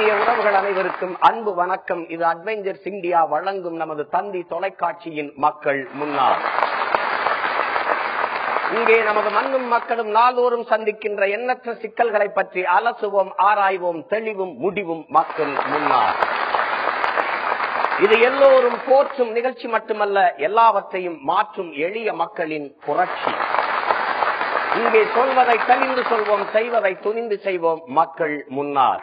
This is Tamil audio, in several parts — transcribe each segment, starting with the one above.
இனிய உறவுகள் அனைவருக்கும் அன்பு வணக்கம். இது அட்வென்ச்சர்ஸ் இந்தியா வழங்கும் நமது தந்தி தொலைக்காட்சியின் மக்கள் முன்னாள். இங்கே நமது மண்ணும் மக்களும் நாள்தோறும் சந்திக்கின்ற எண்ணற்ற சிக்கல்களை பற்றி அலசுவோம் ஆராய்வோம் தெளிவும் முடிவும் மக்கள் முன்னாள். இது எல்லோரும் போற்றும் நிகழ்ச்சி மட்டுமல்ல எல்லாவற்றையும் மாற்றும் எளிய மக்களின் புரட்சி. இங்கே சொல்வதை தெளிந்து சொல்வோம் செய்வதை துணிந்து செய்வோம் மக்கள் முன்னாள்.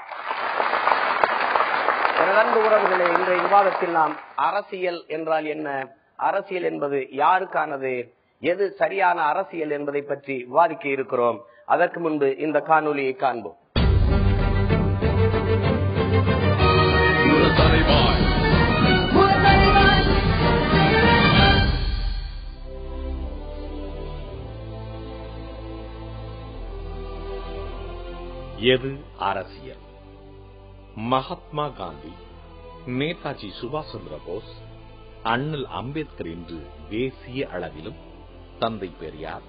எனதன்பு அன்பு உறவுகளே இன்றைய விவாதத்தில் நாம் அரசியல் என்றால் என்ன? அரசியல் என்பது யாருக்கானது? எது சரியான அரசியல் என்பதை பற்றி விவாதிக்க இருக்கிறோம். அதற்கு முன்பு இந்த காணொலியை காண்போம். எது அரசியல்? மகாத்மா காந்தி நேதாஜி சுபாஷ் சந்திர போஸ் அண்ணல் அம்பேத்கர் என்று தேசிய அளவிலும் தந்தை பெரியார்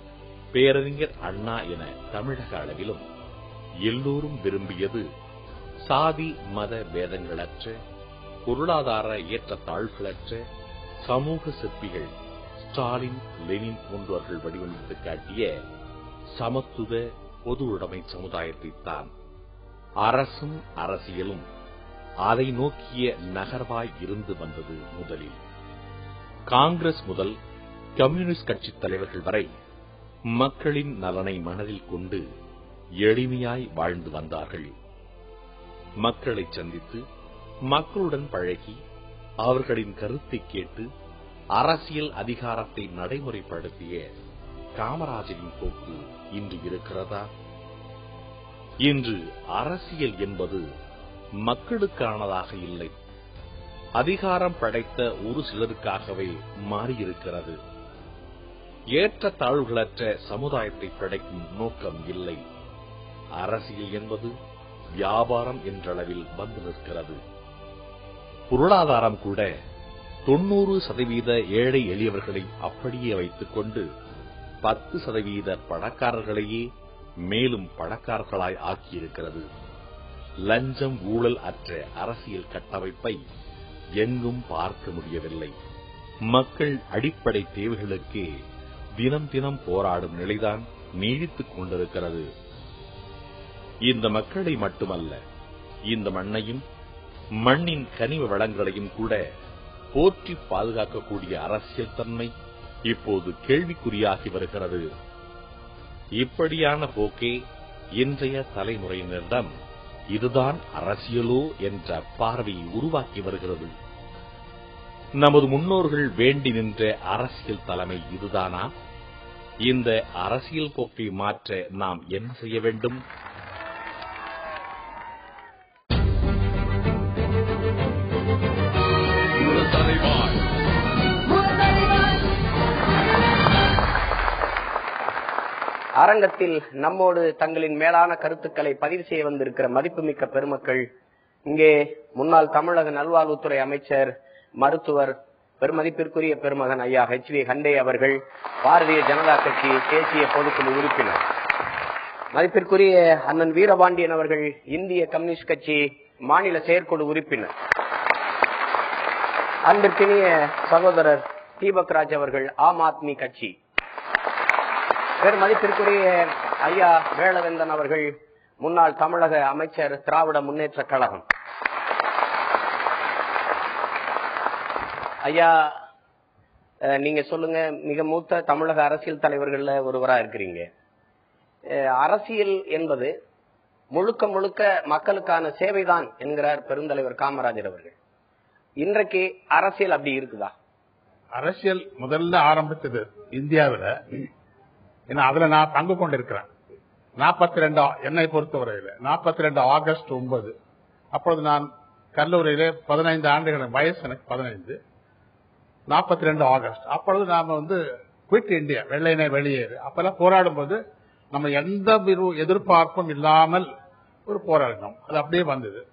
பேரறிஞர் அண்ணா என தமிழக அளவிலும் எல்லோரும் விரும்பியது சாதி மத பேதங்களற்ற பொருளாதார ஏற்றத்தாழ்களற்ற சமூக சிற்பிகள் ஸ்டாலின் லெனின் போன்றவர்கள் வடிவமைத்து காட்டிய சமத்துவ பொது உடைமை சமுதாயத்தைத்தான் அரசும் அரசியலும் அதை நோக்கிய நகர்வாய் இருந்து வந்தது முதலில். காங்கிரஸ் முதல் கம்யூனிஸ்ட் கட்சி தலைவர்கள் வரை மக்களின் நலனை மனதில் கொண்டு எளிமையாய் வாழ்ந்து வந்தார்கள். மக்களை சந்தித்து மக்களுடன் பழகி அவர்களின் கருத்தை கேட்டு அரசியல் அதிகாரத்தை நடைமுறைப்படுத்திய காமராஜரின் போக்கு இன்று இருக்கிறதா? இன்று அரசியல் என்பது மக்களுக்கானதாக இல்லை. அதிகாரம் படைத்த ஒரு சிலருக்காகவே மாறியிருக்கிறது. ஏற்ற தாழ்வுகளற்ற சமுதாயத்தை படைக்கும் நோக்கம் இல்லை. அரசியல் என்பது வியாபாரம் என்றளவில் வந்து நிற்கிறது. பொருளாதாரம் கூட தொன்னூறு சதவீத ஏழை எளியவர்களை அப்படியே வைத்துக் கொண்டு பத்து சதவீத பணக்காரர்களையே மேலும் பணக்காரர்களாய் ஆக்கியிருக்கிறது. லஞ்சம் ஊழல் அற்ற அரசியல் கட்டமைப்பை எங்கும் பார்க்க முடியவில்லை. மக்கள் அடிப்படை தேவைகளுக்கே தினம் தினம் போராடும் நிலைதான் நீடித்துக் கொண்டிருக்கிறது. இந்த மக்களை மட்டுமல்ல இந்த மண்ணையும் மண்ணின் கனிம வளங்களையும் கூட போற்றி பாதுகாக்கக்கூடிய அரசியல் தன்மை இப்போது கேள்விக்குறியாகி வருகிறது. இப்படியான போக்கே இன்றைய தலைமுறையினரிடம் இதுதான் அரசியலோ என்ற பார்வையை உருவாக்கி வருகிறது. நமது முன்னோர்கள் வேண்டி நின்ற அரசியல் தலைமை இதுதானா? இந்த அரசியல் போக்கை மாற்ற நாம் என்ன செய்ய வேண்டும்? அரங்கத்தில் நம்மோடு தங்களின் மேலான கருத்துக்களை பதிவு செய்ய வந்திருக்கிற மதிப்புமிக்க பெருமக்கள் இங்கே முன்னாள் தமிழக நல்வாழ்வுத்துறை அமைச்சர் மருத்துவர் பெருமதிப்பிற்குரிய பெருமகன் ஐயா ஹெச் வி ஹண்டே அவர்கள் பாரதிய ஜனதா கட்சி தேசிய பொதுக்குழு உறுப்பினர். மதிப்பிற்குரிய அண்ணன் வீரபாண்டியன் அவர்கள் இந்திய கம்யூனிஸ்ட் கட்சி மாநில செயற்குழு உறுப்பினர். அன்பிற்கினிய சகோதரர் தீபக் ராஜ் அவர்கள் ஆம் ஆத்மி கட்சி. பெருமதிப்பிற்குரிய ஐயா வேளவேந்தன் அவர்கள் முன்னாள் தமிழக அமைச்சர் திராவிட முன்னேற்ற கழகம். ஐயா நீங்க சொல்லுங்க மிக மூத்த தமிழக அரசியல் தலைவர்கள்ல ஒருவரா இருக்கிறீங்க. அஹ், அரசியல் என்பது முழுக்க முழுக்க மக்களுக்கான சேவைதான் என்கிறார் பெருந்தலைவர் காமராஜர் அவர்கள். இன்றைக்கு அரசியல் அப்படி இருக்குதா? அரசியல் முதல்ல ஆரம்பித்தது இந்தியாவில. ஏன்னா அதுல நான் பங்கு கொண்டிருக்கிறேன். நாற்பத்தி ரெண்டு என்னை பொறுத்தவரையில நாற்பத்தி ரெண்டு ஆகஸ்ட் ஒன்பது. அப்பொழுது நான் கல்லூரியிலே பதினைந்து ஆண்டுகள் வயசு எனக்கு பதினைந்து. நாற்பத்தி ரெண்டு ஆகஸ்ட். அப்பொழுது நாம வந்து குவிட் இந்தியா வெள்ளையினை வெளியேறு. அப்பெல்லாம் போராடும் போது நம்ம எந்த விரு- எதிர்பார்ப்பும் இல்லாமல் ஒரு போராடினோம். அது அப்படியே வந்தது.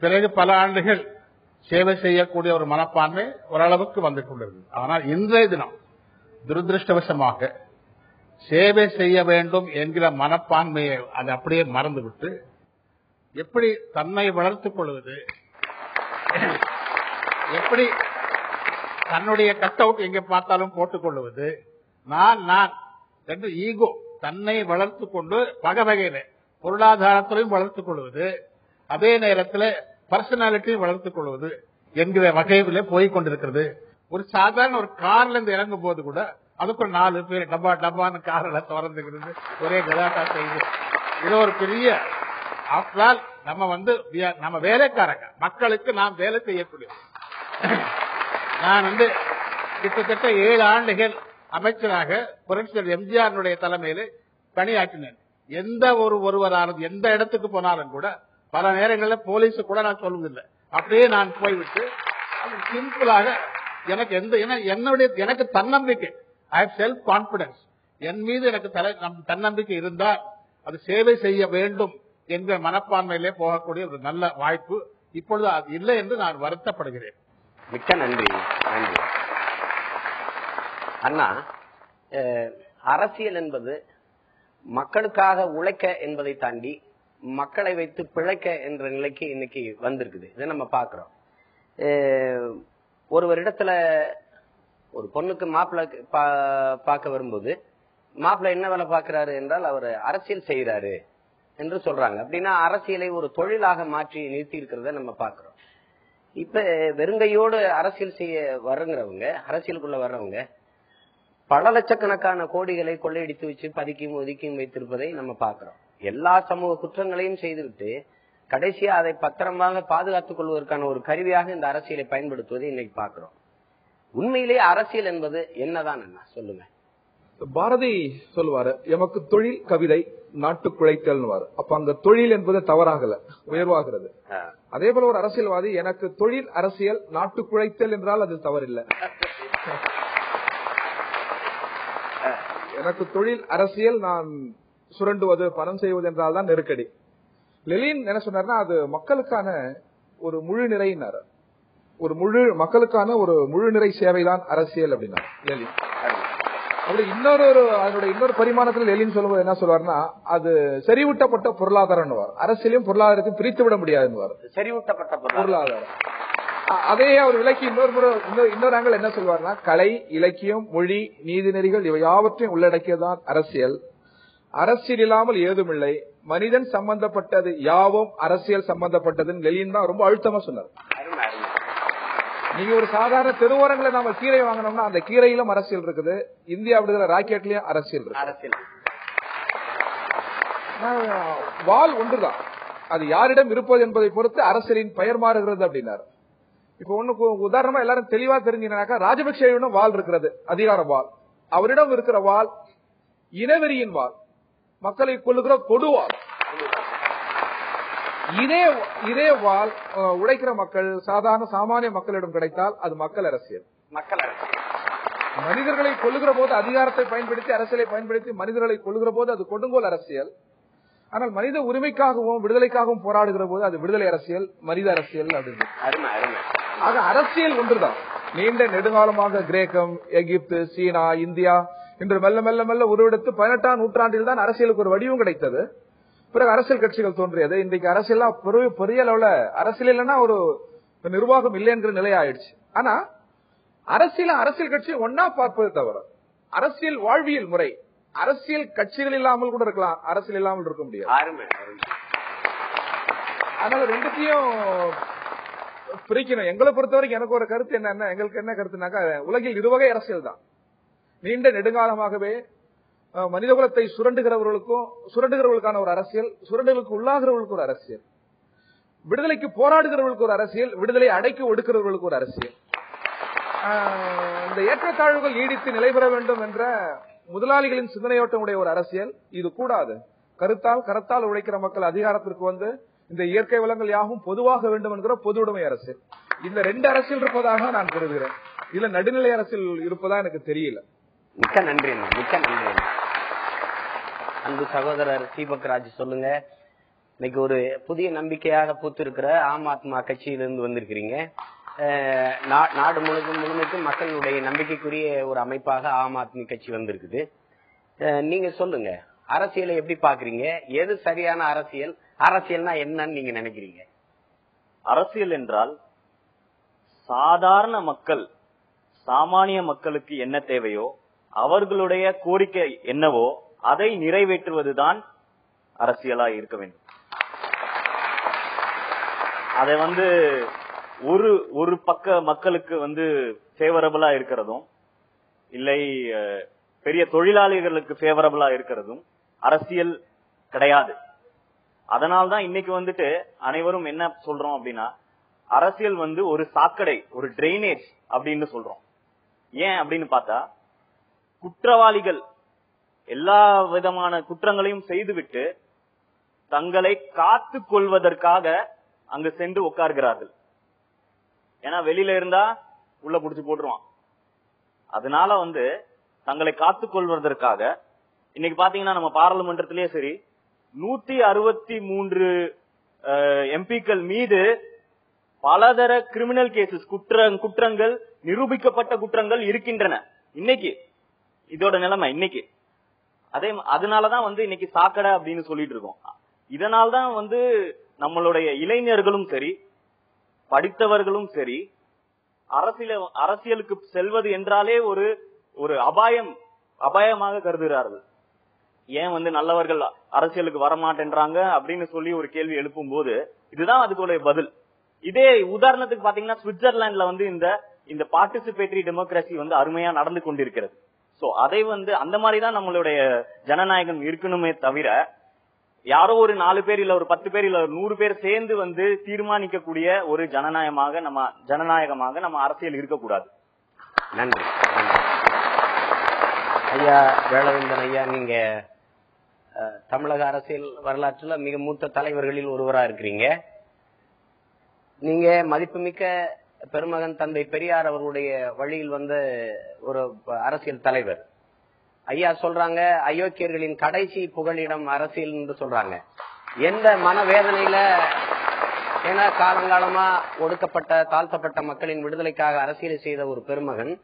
பிறகு பல ஆண்டுகள் சேவை செய்யக்கூடிய ஒரு மனப்பான்மை ஓரளவுக்கு வந்து கொண்டிருந்தது. ஆனால் இன்றைய தினம் துரதிருஷ்டவசமாக சேவை செய்ய வேண்டும் என்கிற மனப்பான்மையை அது அப்படியே மறந்துவிட்டு எப்படி தன்னை வளர்த்துக் கொள்வது? எப்படி தன்னுடைய கட் அவுட் எங்க பார்த்தாலும் போட்டுக் கொள்வது? நான் நான் ரெண்டு ஈகோ தன்னை வளர்த்துக் கொண்டு வகை வகையில பொருளாதாரத்திலையும் வளர்த்துக் கொள்வது அதே நேரத்தில் பர்சனாலிட்டியும் வளர்த்துக் கொள்வது என்கிற வகையில போய் கொண்டிருக்கிறது. ஒரு சாதாரண ஒரு கார்ல இருந்து இறங்கும் போது கூட அதுக்கு நாலு பேர் டப்பா டப்பான்னு காரில் திறந்துக்கிறது ஒரே கலாட்டா செய்து. இது ஒரு பெரிய ஆஃப்டால் நம்ம வந்து நம்ம வேலைக்காரங்க. மக்களுக்கு நாம் வேலை செய்யக்கூடிய நான் வந்து கிட்டத்தட்ட ஏழு ஆண்டுகள் அமைச்சராக புரட்சியர் எம்ஜிஆருடைய தலைமையில் பணியாற்றினேன். எந்த ஒரு ஒருவராலும் எந்த இடத்துக்கு போனாலும் கூட பல நேரங்களில் போலீஸ் கூட நான் சொல்வதில்லை. அப்படியே நான் போய்விட்டு அது சிம்பிளாக எனக்கு எந்த என்னுடைய எனக்கு தன்னம்பிக்கை. ஐ ஹவ் செல்ஃப் கான்பிடன்ஸ் என் மீது எனக்கு தலை- தன்னம்பிக்கை இருந்தால் அது சேவை செய்ய வேண்டும் என்கிற மனப்பான்மையிலே போகக்கூடிய ஒரு நல்ல வாய்ப்பு இப்பொழுது அது இல்லை என்று நான் வருத்தப்படுகிறேன். மிக்க நன்றி. நன்றி. அண்ணா அஹ், அரசியல் என்பது மக்களுக்காக உழைக்க என்பதை தாண்டி மக்களை வைத்து பிழைக்க என்ற நிலைக்கு இன்னைக்கு வந்திருக்குது. இதை நம்ம பார்க்கிறோம். ஒரு வருடத்துல ஒரு பொண்ணுக்கு மாப்பிள்ள பா- பார்க்க வரும்போது மாப்பிள்ள என்ன வேலை பார்க்கிறாரு என்றால் அவர் அரசியல் செய்கிறாரு என்று சொல்றாங்க. அப்படின்னா அரசியலை ஒரு தொழிலாக மாற்றி நிறுத்தி இருக்கிறத நம்ம பாக்குறோம் இப்ப வெறுங்கையோடு அரசியல் செய்ய வருங்கிறவங்க அரசியலுக்குள்ள வர்றவங்க பல லட்சக்கணக்கான கோடிகளை கொள்ளையடித்து வச்சு பதுக்கியும் ஒதுக்கியும் வைத்திருப்பதை நம்ம பார்க்கிறோம். எல்லா சமூக குற்றங்களையும் செய்துவிட்டு கடைசியா அதை பத்திரமாக பாதுகாத்துக் கொள்வதற்கான ஒரு கருவியாக இந்த அரசியலை பயன்படுத்துவதை இன்னைக்கு பார்க்கிறோம். உண்மையிலேயே அரசியல் என்பது என்னதான் என்ன சொல்லுங்க. பாரதி சொல்லுவாரு எமக்கு தொழில் கவிதை நாட்டு குழைத்தல்னுவாரு. அப்ப அங்க தொழில் என்பது தவறாகல உயர்வாகிறது அதே போல ஒரு அரசியல்வாதி எனக்கு தொழில் அரசியல் நாட்டு குழைத்தல் என்றால் அது தவறில்லை. எனக்கு தொழில் அரசியல் நான் சுரண்டுவது பணம் செய்வது என்றால் தான் நெருக்கடி. லெலின் என்ன சொன்னார்னா அது மக்களுக்கான ஒரு முழு நிறையினார் ஒரு முழு மக்களுக்கான ஒரு முழு நிறை சேவைதான் அரசியல் அப்படின்னா அப்படி இன்னொரு ஒரு அதனுடைய இன்னொரு பரிமாணத்தில் லெலின் சொல்லும்போது என்ன சொல்வார்னா அது செறிவூட்டப்பட்ட பொருளாதாரம் அரசியலையும் பொருளாதாரத்தையும் பிரித்து விட முடியாதுன்னு செறிவூட்டப்பட்ட பொருளாதாரம். அதையே அவர் விளக்கி இன்னொரு முறை இன்னொரு- ஆங்கிள் என்ன சொல்வார்னா கலை இலக்கியம் மொழி நீதிநெறிகள் இவை யாவற்றையும் உள்ளடக்கியதுதான் அரசியல். அரசியல் இல்லாமல் ஏதுமில்லை. மனிதன் சம்பந்தப்பட்டது யாவும் அரசியல் சம்பந்தப்பட்டதுன்னு லெலின் தான் ரொம்ப அழுத்தமா சொன்னார். நீங்க ஒரு சாதாரண தெருவோரங்களை நம்ம கீரை வாங்கினோம்னா அந்த கீரையிலும் அரசியல் இருக்குது. இந்தியா விடுதலை ராக்கெட்லயும் அரசியல் இருக்கு அரசியல். ஆஹ், வாள் ஒன்றுதான். அது யாரிடம் இருப்பது என்பதை பொறுத்து அரசியலின் பெயர் மாறுகிறது அப்படின்னாரு. இப்ப ஒண்ணு உதாரணமா எல்லாரும் தெளிவா தெரிஞ்சுனாக்கா ராஜபக்சேவிடம் வாள் இருக்கிறது அதிகார வாள் அவரிடம் இருக்கிற வாள் இனவெறியின் வாள் மக்களை கொள்ளுகிற கொடுவாள் இதே இதே அஹ், உழைக்கிற மக்கள் சாதாரண சாமானிய மக்களிடம் கிடைத்தால் அது மக்கள் அரசியல். மக்கள் அரசியல். மனிதர்களை கொள்ளுகிற போது அதிகாரத்தை பயன்படுத்தி அரசியலை பயன்படுத்தி மனிதர்களை கொள்ளுகிற போது அது கொடுங்கோல் அரசியல். ஆனால் மனித உரிமைக்காகவும் விடுதலைக்காகவும் போராடுகிற போது அது விடுதலை அரசியல் மனித அரசியல் அப்படின்னு. ஆக அரசியல் ஒன்றுதான். நீண்ட நெடுங்காலமாக கிரேக்கம் எகிப்து சீனா இந்தியா இன்று மெல்ல மெல்ல மெல்ல உருவெடுத்து பதினெட்டாம் நூற்றாண்டில் தான் அரசியலுக்கு ஒரு வடிவம் கிடைத்தது. பிறகு அரசியல் கட்சிகள் தோன்றியது. இன்றைக்கு அரசியல்லாம் பெரிய பெரிய அளவுல அரசியல் இல்லைன்னா ஒரு நிர்வாகம் இல்லைங்கிற நிலை ஆயிடுச்சு. ஆனா அரசியல அரசியல் கட்சி ஒன்னா பார்ப்பது தவிர அரசியல் வாழ்வியல் முறை. அரசியல் கட்சிகள் இல்லாமல் கூட இருக்கலாம். அரசியல் இல்லாமல் இருக்க முடியாது. அதனால ரெண்டுத்தையும் பிரிக்கணும். எங்களை பொறுத்த வரைக்கும் எனக்கு ஒரு கருத்து என்னன்னா எங்களுக்கு என்ன கருத்துனாக்கா உலகில் இருவகை அரசியல் தான் நீண்ட நெடுங்காலமாகவே மனிதகுலத்தை சுரண்டுகிறவர்களுக்கும் சுரண்டுகிறவர்களுக்கான ஒரு அரசியல் சுரண்டுகளுக்கு உள்ளாகிறவர்களுக்கு ஒரு அரசியல். விடுதலைக்கு போராடுகிறவர்களுக்கு ஒரு அரசியல் விடுதலை அடைக்கி ஒடுக்கிறவர்களுக்கு ஒரு அரசியல். இந்த ஏற்றத்தாழ்வுகள் நீடித்து நிலை பெற வேண்டும் என்ற முதலாளிகளின் சிந்தனையோட்டம் உடைய ஒரு அரசியல் இது கூடாது. கருத்தால் கரத்தால் உழைக்கிற மக்கள் அதிகாரத்திற்கு வந்து இந்த இயற்கை வளங்கள் யாவும் பொதுவாக வேண்டும் என்கிற பொது உடைமை அரசியல். இந்த ரெண்டு அரசியல் இருப்பதாக நான் கருதுகிறேன். இதுல நடுநிலை அரசியல் இருப்பதா எனக்கு தெரியல. மிக்க நன்றி மிக்க நன்றி. அன்பு சகோதரர் தீபக் ராஜ் சொல்லுங்க. இன்னைக்கு ஒரு புதிய நம்பிக்கையாக பூத்திருக்கிற ஆம் ஆத்மா கட்சியிலிருந்து வந்திருக்கிறீங்க. நாடு முழுக்கும் முழுமைக்கும் மக்களுடைய நம்பிக்கைக்குரிய ஒரு அமைப்பாக ஆம் ஆத்மி கட்சி வந்திருக்குது. நீங்க சொல்லுங்க. அரசியலை எப்படி பாக்குறீங்க எது சரியான அரசியல்? அரசியல்னா என்னன்னு நீங்க நினைக்கிறீங்க? அரசியல் என்றால் சாதாரண மக்கள் சாமானிய மக்களுக்கு என்ன தேவையோ அவர்களுடைய கோரிக்கை என்னவோ அதை நிறைவேற்றுவதுதான் அரசியலா இருக்க வேண்டும். அதை வந்து ஒரு ஒரு பக்க மக்களுக்கு வந்து ஃபேவரபிளா இருக்கிறதும் இல்லை பெரிய தொழிலாளிகளுக்கு ஃபேவரபிளா இருக்கிறதும் அரசியல் கிடையாது. அதனால்தான் இன்னைக்கு வந்துட்டு அனைவரும் என்ன சொல்றோம் அப்படின்னா அரசியல் வந்து ஒரு சாக்கடை ஒரு டிரைனேஜ் அப்படின்னு சொல்றோம். ஏன் அப்படின்னு பார்த்தா குற்றவாளிகள் எல்லா விதமான குற்றங்களையும் செய்துவிட்டு தங்களை காத்து கொள்வதற்காக அங்கு சென்று உட்கார்கிறார்கள். ஏன்னா வெளியில இருந்தா உள்ள புடிச்சு போட்டுருவான். அதனால வந்து தங்களை காத்து கொள்வதற்காக இன்னைக்கு பாத்தீங்கன்னா நம்ம பாராளுமன்றத்திலேயே சரி நூத்தி அறுபத்தி மூன்று எம்பிக்கள் மீது பலதர கிரிமினல் கேசஸ் குற்ற குற்றங்கள் நிரூபிக்கப்பட்ட குற்றங்கள் இருக்கின்றன. இன்னைக்கு இதோட நிலைமை இன்னைக்கு. அதே அதனாலதான் வந்து இன்னைக்கு சாக்கடை அப்படின்னு சொல்லிட்டு இருக்கோம். இதனால்தான் வந்து நம்மளுடைய இளைஞர்களும் சரி படித்தவர்களும் சரி அரசியல அரசியலுக்கு செல்வது என்றாலே ஒரு ஒரு அபாயம் அபாயமாக கருதுகிறார்கள். ஏன் வந்து நல்லவர்கள் அரசியலுக்கு வரமாட்டேன்றாங்க அப்படின்னு சொல்லி ஒரு கேள்வி எழுப்பும் போது இதுதான் அதுக்குடைய பதில். இதே உதாரணத்துக்கு பாத்தீங்கன்னா சுவிட்சர்லாந்துல வந்து இந்த இந்த பார்ட்டிசிபேட்டரி டெமோக்ரஸி வந்து அருமையா நடந்து கொண்டிருக்கிறது. சோ அதை வந்து அந்த மாதிரி தான் நம்மளுடைய ஜனநாயகம் இருக்கணுமே தவிர யாரோ ஒரு நாலு பேர் இல்ல ஒரு பத்து பேர் இல்ல ஒரு நூறு பேர் சேர்ந்து வந்து தீர்மானிக்கக்கூடிய ஒரு ஜனநாயகமாக நம்ம ஜனநாயகமாக நம்ம அரசியல் இருக்கக்கூடாது நன்றி. ஐயா வேளவேந்தன் ஐயா நீங்க தமிழக அரசியல் வரலாற்றுல மிக மூத்த தலைவர்களில் ஒருவரா இருக்கிறீங்க நீங்க மதிப்புமிக்க பெருமகன் தந்தை பெரியார் அவர்களுடைய வழியில் வந்த ஒரு அரசியல் தலைவர். ஐயா சொல்றாங்க அயோக்கியர்களின் கடைசி புகலிடம் அரசியல் என்று சொல்றாங்க. எந்த மனவேதனையில என காலங்காலமா ஒடுக்கப்பட்ட தாழ்த்தப்பட்ட மக்களின் விடுதலைக்காக அரசியல் செய்த ஒரு பெருமகன்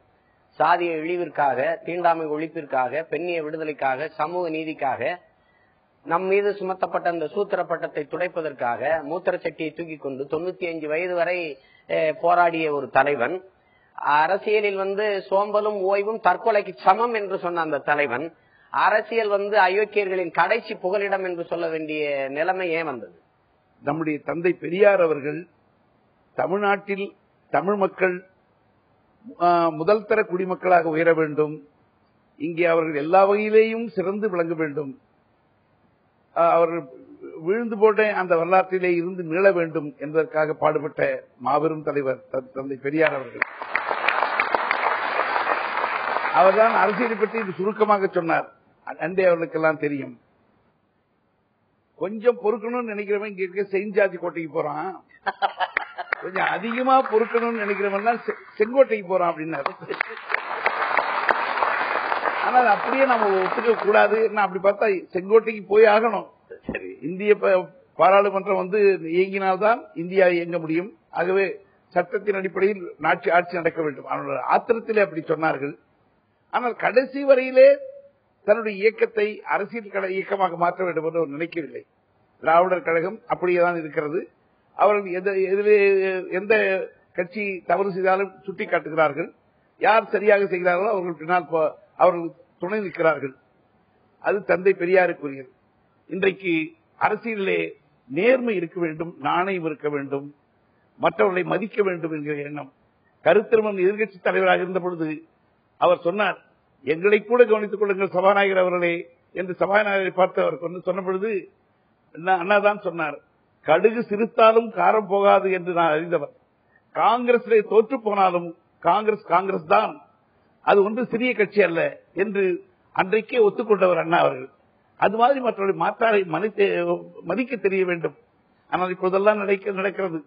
சாதிய இழிவிற்காக தீண்டாமை ஒழிப்பிற்காக பெண்ணிய விடுதலைக்காக சமூக நீதிக்காக நம் மீது சுமத்தப்பட்ட அந்த சூத்திர பட்டத்தை துடைப்பதற்காக மூத்திர சட்டியை தூக்கி கொண்டு தொண்ணூத்தி அஞ்சு வயது வரை போராடிய ஒரு தலைவன் அரசியலில் வந்து சோம்பலும் ஓய்வும் தற்கொலைக்கு சமம் என்று சொன்ன அந்த தலைவன் அரசியல் வந்து அயோக்கியர்களின் கடைசி புகலிடம் என்று சொல்ல வேண்டிய நிலைமை ஏன் வந்தது? நம்முடைய தந்தை பெரியார் அவர்கள் தமிழ்நாட்டில் தமிழ் மக்கள் முதல் தர குடிமக்களாக உயர வேண்டும். இங்கே அவர்கள் எல்லா வகையிலேயும் சிறந்து விளங்க வேண்டும். அவர் விழுந்து போட்ட அந்த வரலாற்றிலே இருந்து மீள வேண்டும் என்பதற்காக பாடுபட்ட மாபெரும் தலைவர் தந்தை பெரியார் அவர்கள். அவர்தான் அரசியலை பற்றி இது சுருக்கமாக சொன்னார். அண்டே அவர்களுக்கெல்லாம் தெரியும். கொஞ்சம் பொறுக்கணும்னு நினைக்கிறவன் இங்க இருக்க செஞ்சாதி கோட்டைக்கு போறான். கொஞ்சம் அதிகமா பொறுக்கணும்னு நினைக்கிறவன் செங்கோட்டைக்கு போறான் அப்படின்னாரு. ஆனா அது அப்படியே நம்ம ஒத்துக்க கூடாது. நான் அப்படி பார்த்தா செங்கோட்டைக்கு போய் ஆகணும். சரி. இந்திய பாராளுமன்றம் வந்து இயங்கினால்தான் இந்தியா இயங்க முடியும். ஆகவே சட்டத்தின் அடிப்படையில் நாட்சி ஆட்சி நடக்க வேண்டும். அவர்கள் ஆத்திரத்திலே அப்படி சொன்னார்கள். ஆனால் கடைசி வரையிலே தன்னுடைய இயக்கத்தை அரசியல் கழக இயக்கமாக மாற்ற வேண்டும் என்று நினைக்கவில்லை. திராவிடர் கழகம் அப்படியேதான் இருக்கிறது. அவர்கள் எத- எதிலே எந்த கட்சி தவறு செய்தாலும் சுட்டி காட்டுகிறார்கள் யார் சரியாக செய்கிறார்களோ அவர்கள் பின்னால் அவர்கள் துணை நிற்கிறார்கள். அது தந்தை பெரியாருக்குரியது. இன்றைக்கு அரசியலிலே நேர்மை இருக்க வேண்டும் நாணயம் இருக்க வேண்டும் மற்றவர்களை மதிக்க வேண்டும் என்கிற எண்ணம். கருத்திருமன் எதிர்கட்சி தலைவராக இருந்த பொழுது அவர் சொன்னார் எங்களை கூட கவனித்துக் கொள்ளுங்கள் சபாநாயகர் அவர்களே என்று சபாநாயகரை பார்த்து அவர் கொண்டு சொன்ன பொழுது அண்ணா- அண்ணாதான் சொன்னார் கடுகு சிரித்தாலும் காரம் போகாது என்று நான் அறிந்தவர். காங்கிரஸிலே தோற்று போனாலும் காங்கிரஸ் காங்கிரஸ் தான். அது ஒன்று சிறிய கட்சி அல்ல என்று அன்றைக்கே ஒத்துக்கொண்டவர் அண்ணா அவர்கள். அது மாதிரி மற்றவர்கள் மாற்றாரை மதிக்க தெரிய வேண்டும். ஆனால் இப்போதெல்லாம் நடக்க நடக்கிறது.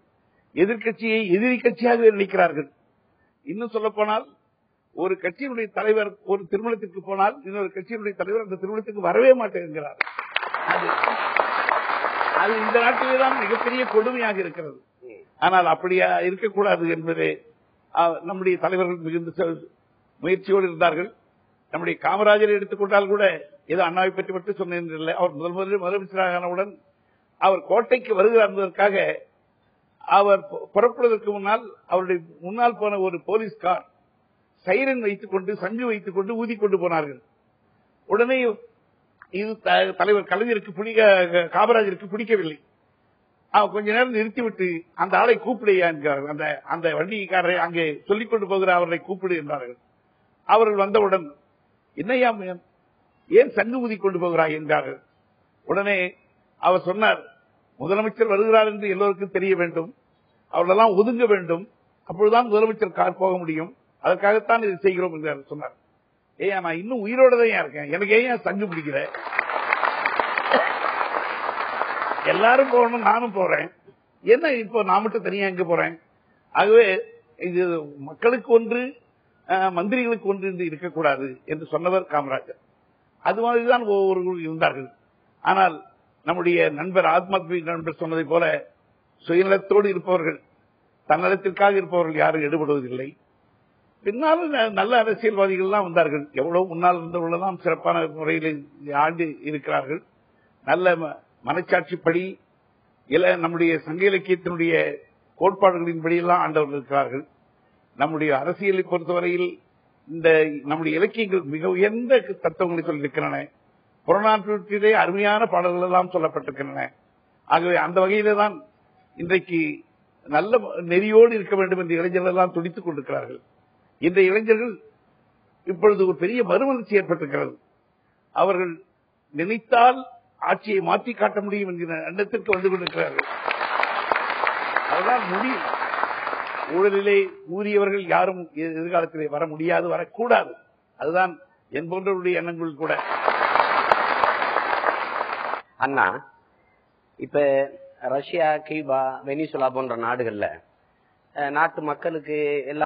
எதிர்க்கட்சியை எதிரி கட்சியாக நினைக்கிறார்கள். இன்னும் சொல்ல போனால் ஒரு கட்சியினுடைய தலைவர் ஒரு திருமணத்திற்கு போனால் இன்னொரு கட்சியினுடைய தலைவர் அந்த திருமணத்துக்கு வரவே மாட்டேங்கிறார் அது அது இந்த நாட்டிலே தான் மிகப்பெரிய கொடுமையாக இருக்கிறது. ஆனால் அப்படியா இருக்கக்கூடாது என்பதே நம்முடைய தலைவர்கள் மிகுந்த முயற்சியோடு இருந்தார்கள். நம்முடைய காமராஜரை எடுத்துக்கொண்டால் கூட ஏதோ அண்ணாவை பற்றி மட்டும் சொன்னேன் இல்லை. அவர் முதல் முதலில் முதலமைச்சரானவுடன் அவர் கோட்டைக்கு வருகிறார் என்பதற்காக அவர் புறப்படுவதற்கு முன்னால் அவருடைய முன்னால் போன ஒரு போலீஸ் கார் சைரன் வைத்துக் கொண்டு சங்கு வைத்துக் கொண்டு ஊதி கொண்டு போனார்கள். உடனே இது த- தலைவர் கலைஞருக்கு பிடிக்க காமராஜருக்கு பிடிக்கவில்லை. அவன் கொஞ்ச நேரம் நிறுத்திவிட்டு அந்த ஆளை கூப்பிடையா என்கிறார்கள். அந்த அந்த வண்டிக்காரரை அங்கே சொல்லிக் கொண்டு போகிற அவரை கூப்பிடு என்றார்கள். அவர்கள் வந்தவுடன் என்னையா ஏன் சங்கு ஊதி கொண்டு போகிறாய்? என்றார்கள். உடனே அவர் சொன்னார் முதலமைச்சர் வருகிறார் என்று எல்லோருக்கும் தெரிய வேண்டும். அவர்களெல்லாம் ஒதுங்க வேண்டும். அப்பொழுதுதான் முதலமைச்சர் கார் போக முடியும். அதற்காகத்தான் இதை செய்கிறோம் என்று சொன்னார். ஏயா நான் இன்னும் உயிரோட தான் இருக்கேன். எனக்கு ஏன் சங்கு பிடிக்கிற? எல்லாரும் போகணும் நானும் போறேன். என்ன இப்போ நான் மட்டும் தனியா எங்க போறேன்? ஆகவே இது மக்களுக்கு ஒன்று மந்திரிகளுக்கு ஒன்று இருக்கக்கூடாது என்று சொன்னவர் காமராஜர். அது மாதிரிதான் ஒவ்வொருவரும் இருந்தார்கள். ஆனால் நம்முடைய நண்பர் ஆத்மாத்மி நண்பர் சொன்னதை போல சுயநலத்தோடு இருப்பவர்கள் தன்னலத்திற்காக இருப்பவர்கள் யாரும் ஈடுபடுவதில்லை. பின்னாலும் ந- நல்ல அரசியல்வாதிகள் எல்லாம் வந்தார்கள். எவ்வளவு முன்னால் இருந்தவர்களெல்லாம் சிறப்பான முறையில் ஆண்டு இருக்கிறார்கள். நல்ல ம- மனச்சாட்சிப்படி இல நம்முடைய சங்க இலக்கியத்தினுடைய கோட்பாடுகளின்படியெல்லாம் ஆண்டவர்கள் இருக்கிறார்கள். நம்முடைய அரசியலை பொறுத்தவரையில் இந்த நம்முடைய இலக்கியங்கள் மிக உயர்ந்த தத்துவங்களை சொல்லியிருக்கின்றன புறநானூற்றிலே அருமையான பாடல்கள் எல்லாம் சொல்லப்பட்டிருக்கின்றன. ஆகவே அந்த வகையிலே தான் இன்றைக்கு நல்ல நெறியோடு இருக்க வேண்டும் என்று இளைஞர்கள் எல்லாம் துடித்துக் கொண்டிருக்கிறார்கள். இந்த இளைஞர்கள் இப்பொழுது ஒரு பெரிய மறுமலர்ச்சி ஏற்பட்டிருக்கிறது. அவர்கள் நினைத்தால் ஆட்சியை மாற்றி காட்ட முடியும் என்கிற எண்ணத்திற்கு வந்து கொண்டிருக்கிறார்கள். அதுதான் முடியும் ஊழலிலே ஊறியவர்கள் யாரும் எதிர்காலத்திலே வர முடியாது வரக்கூடாது. அதுதான் என் போன்றவருடைய எண்ணங்கள் கூட. அண்ணா இப்ப ரஷ்யா கியூபா வெனிசுலா போன்ற நாடுகள்ல நாட்டு மக்களுக்கு எல்லா